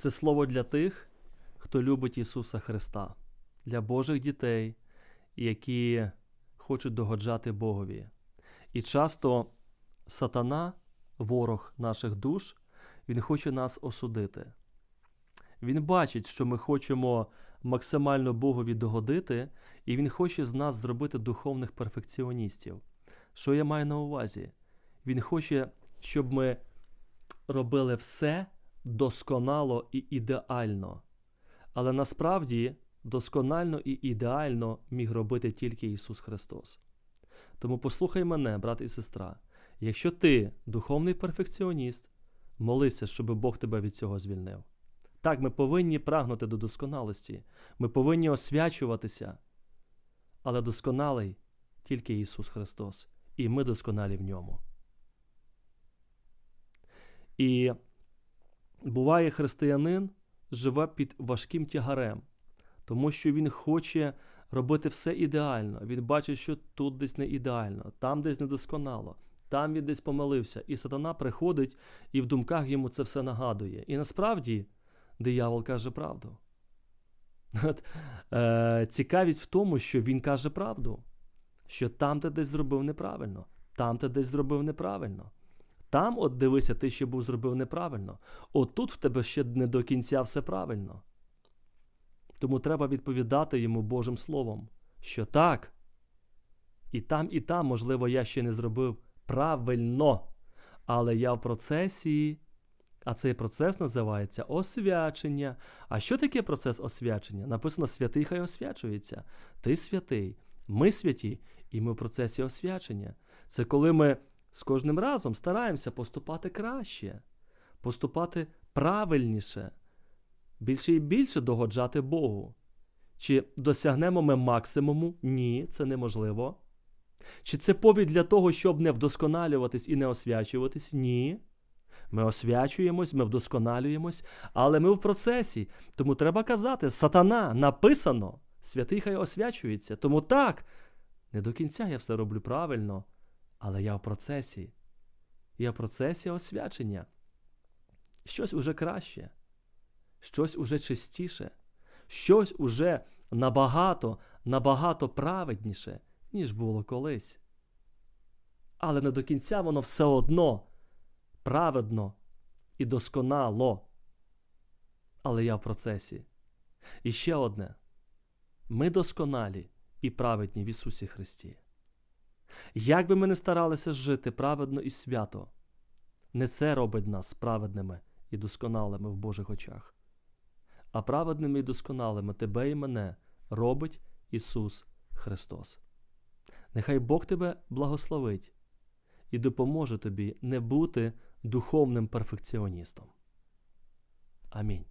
Це слово для тих, хто любить Ісуса Христа, для Божих дітей, які хочуть догоджати Богові. І часто сатана, ворог наших душ, він хоче нас осудити. Він бачить, що ми хочемо максимально Богові догодити, і Він хоче з нас зробити духовних перфекціоністів. Що я маю на увазі? Він хоче, щоб ми робили все досконало і ідеально. Але насправді досконально і ідеально міг робити тільки Ісус Христос. Тому послухай мене, брат і сестра, якщо ти духовний перфекціоніст, молися, щоб Бог тебе від цього звільнив. Так, ми повинні прагнути до досконалості, ми повинні освячуватися, але досконалий тільки Ісус Христос, і ми досконалі в ньому. І буває, християнин живе під важким тягарем, тому що він хоче робити все ідеально. Він бачить, що тут десь не ідеально, там десь недосконало, там він десь помилився. І сатана приходить і в думках йому це все нагадує. І насправді диявол каже правду. От, е, цікавість в тому, що він каже правду, що там ти десь зробив неправильно, там ти десь зробив неправильно. Там, от дивися, ти ще був зробив неправильно. От тут в тебе ще не до кінця все правильно. Тому треба відповідати йому Божим Словом, що так. І там, і там, можливо, я ще не зробив правильно, але я в процесі. А цей процес називається освячення. А що таке процес освячення? Написано святий хай освячується. Ти святий, ми святі, і ми в процесі освячення. Це коли ми з кожним разом стараємося поступати краще, поступати правильніше, більше і більше догоджати Богу. Чи досягнемо ми максимуму? Ні, це неможливо. Чи це повід для того, щоб не вдосконалюватись і не освячуватись? Ні. Ми освячуємось, ми вдосконалюємось, але ми в процесі. Тому треба казати: сатана написано, святий хай освячується. Тому так, не до кінця я все роблю правильно, але я в процесі. Я в процесі освячення. Щось уже краще, щось уже чистіше, щось уже набагато, набагато праведніше, ніж було колись. Але не до кінця воно все одно праведно і досконало. Але я в процесі. І ще одне: ми досконалі і праведні в Ісусі Христі. Як би ми не старалися жити праведно і свято, не це робить нас праведними і досконалими в Божих очах. А праведними і досконалими тебе і мене робить Ісус Христос. Нехай Бог тебе благословить і допоможе тобі не бути духовним перфекціоністом. Амінь.